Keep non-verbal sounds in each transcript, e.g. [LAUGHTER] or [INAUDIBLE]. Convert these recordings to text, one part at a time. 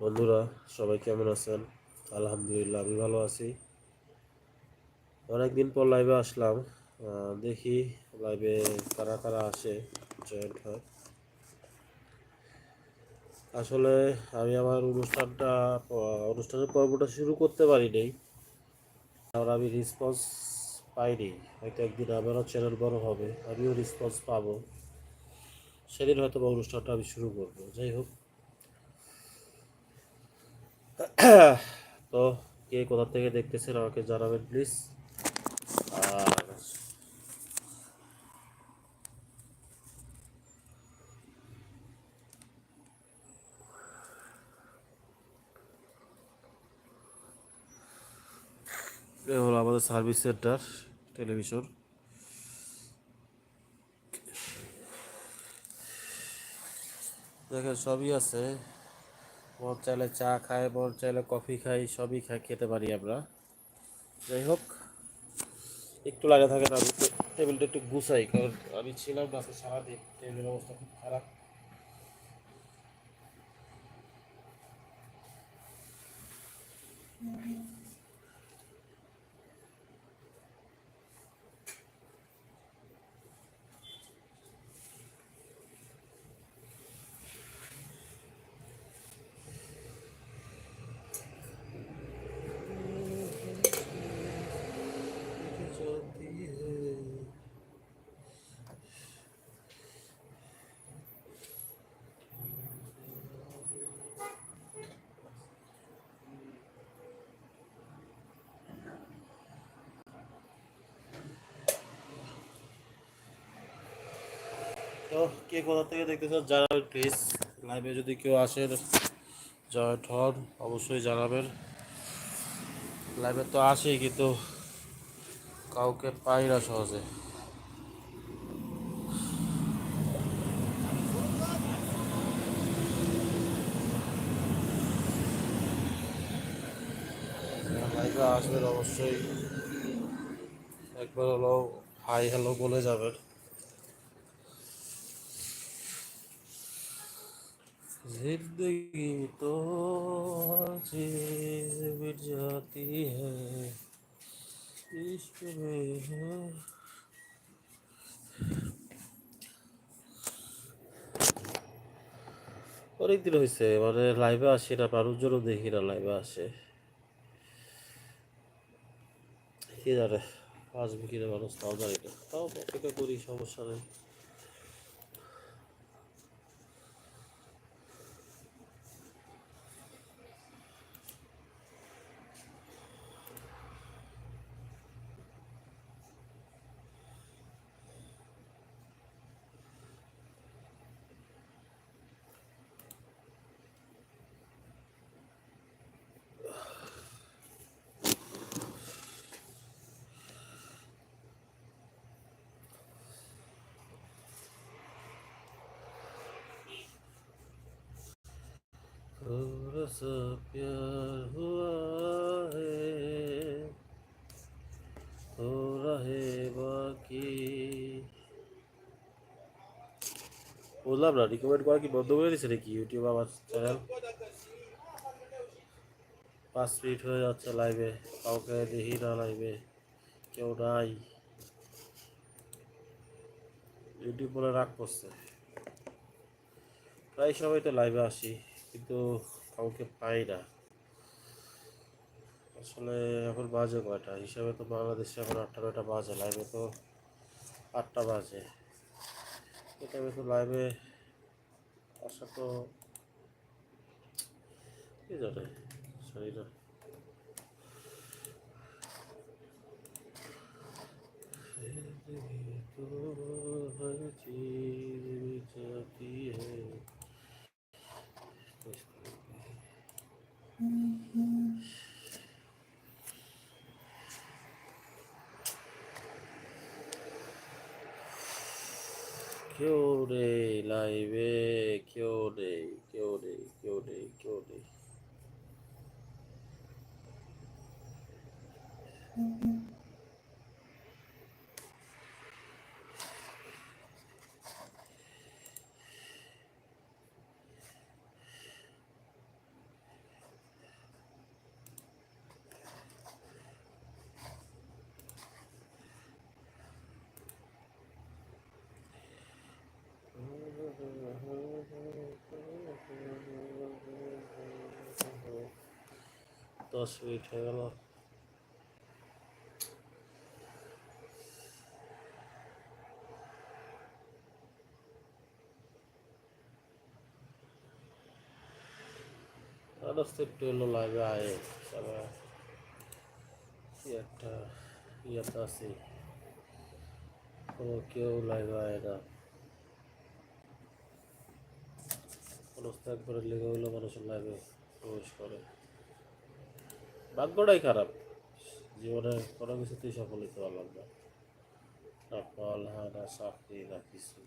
বন্ধুরা, সবাই কেমন আছেন? আলহামদুলিল্লাহ, আমি ভালো আছি। অনেকদিন পর লাইভে আসলাম। দেখি লাইভে কারা কারা আসে জয়েন্ট হয়। আসলে আমি আমার অনুষ্ঠানটা অনুষ্ঠানের পর্বটা শুরু করতে পারিনি। আর আমি রেসপন্স পাইনি। হয়তো একদিন আমারও চ্যানেল বড় হবে, আমিও রেসপন্স পাবো। সেদিন হয়তো বা অনুষ্ঠানটা আমি শুরু করব। যাই হোক [COUGHS] তো কে কোথা থেকে দেখতেছেন আমাকে জানাবেন প্লিজ আর হলো আমাদের সার্ভিস সেন্টার, টেলিভিশন। দেখেন, সবই আছে। মন চাইলে চা খায় মন চাইলে কফি খাই, সবই খাই খেতে পারি আমরা। যাই হোক, একটু লাগে থাকে না টেবিলটা একটু গুছাই, কারণ আমি ছিলাম না সারাদিন টেবিলের অবস্থা খুব খারাপ। তো কে কোথা থেকে দেখতেছেন জানাবেন প্লিজ লাইভে যদি কেউ আসেন জয়েন্ট হন, অবশ্যই জানাবেন। লাইভে তো আসে, কিন্তু কাউকে পাই না সহজে। লাইভে আসবেন, অবশ্যই একবার হলো হাই হ্যালো বলে যাবেন। जिंदगी तो हर चीज मिट जाती है इश्क में है অনেকদিন হয়েছে মানে লাইভে আসি না মানুষজনও দেখি না লাইভে আসে কি জানে আসবে কিনা মানুষ তাও জানি না তাও অপেক্ষা করি সমস্যা নেই थोड़ा सा प्यार हुआ है थोड़ा है বাকি বললাম না রিকমেন্ড করা কি বন্ধ করে দিয়েছে নাকি ইউটিউব আমার চ্যানেল পাঁচ মিনিট হয়ে যাচ্ছে লাইভে কাউকে দেখি না লাইভে কেউ নাই ইউটিউব বলে রাগ করছে প্রায় সময় তো লাইভে আসি কিন্তু কাউকে পাই না আসলে এখন বাজে কয়টা হিসাবে তো বাংলাদেশে এখন আটটা নয়টা বাজে লাইভে তো আটটা বাজে এটা তো লাইভে আসা তো কি জানে জানি না जिंदगी तो हर चीज मिट जाती है কেউ নেই লাইভে কেউ নেই কেউ নেই কেউ নেই কেউ নেই দশ মিনিট হয়ে গেল। একটু হলো লাগে, আয় সারা কি একটা ইয়েতে আছে। কোনো কেউ লাগে আয় না একবারে লেগে হইল মানুষের লাগে প্রবেশ করে। ভাগ্যটাই খারাপ। জীবনে কোনো কিছুতেই সফল হতে পারলাম না। না ফল হয় না চাকরি না কিছু।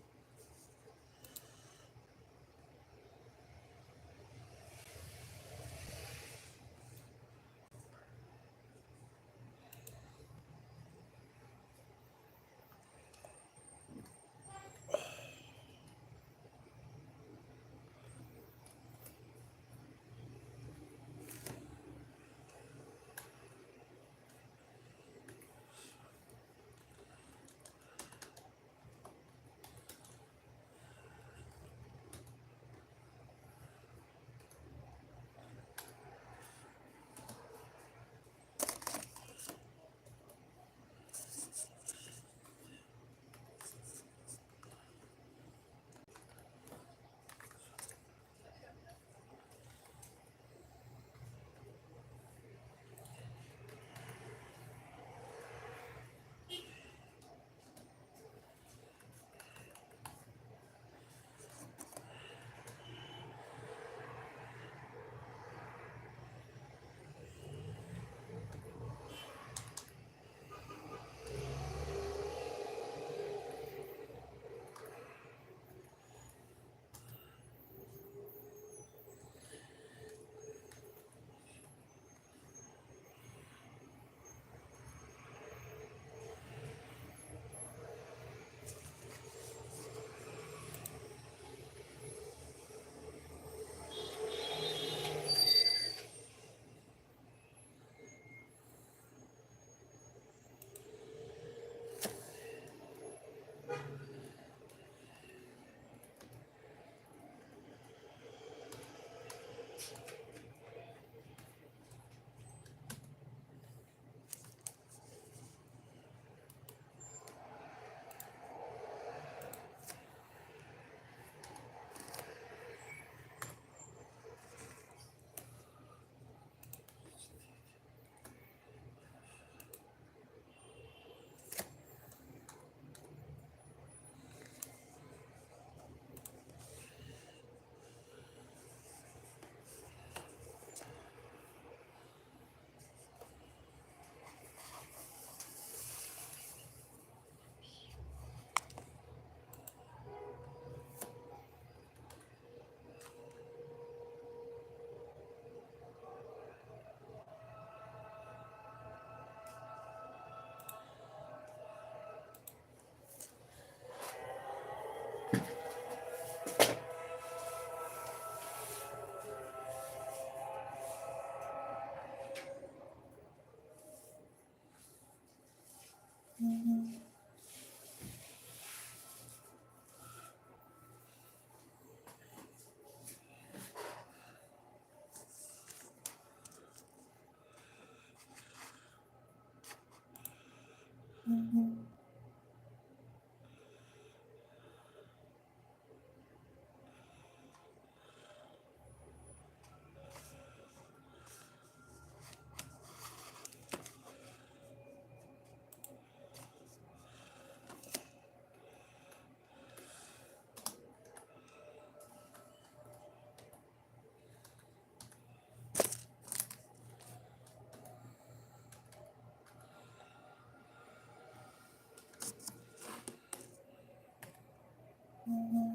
Uhum.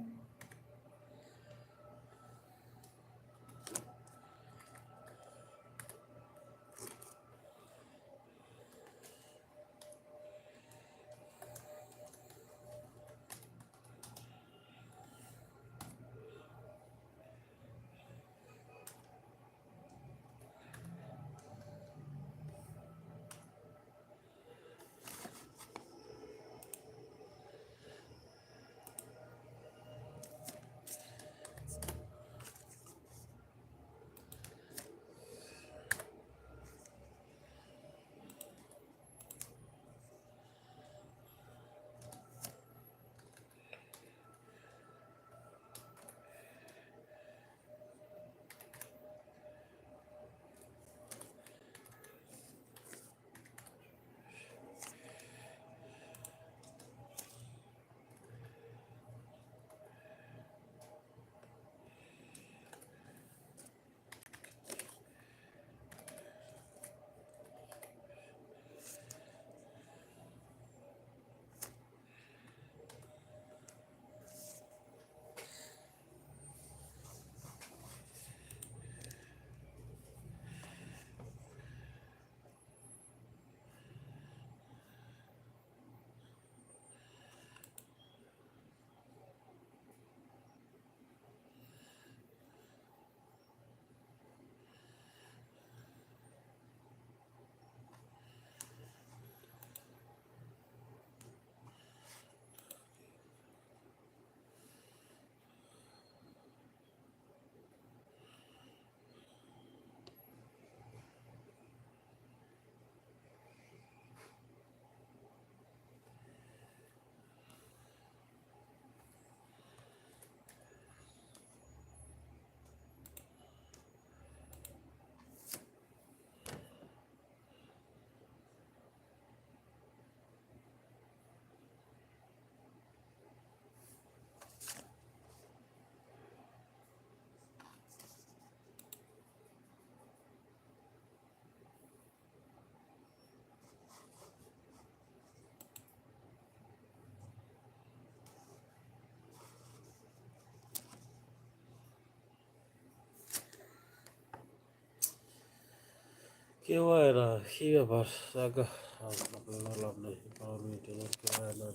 কেউ হয় না কি ব্যাপার লাভ নেই বারো মিনিট কেউ হয় না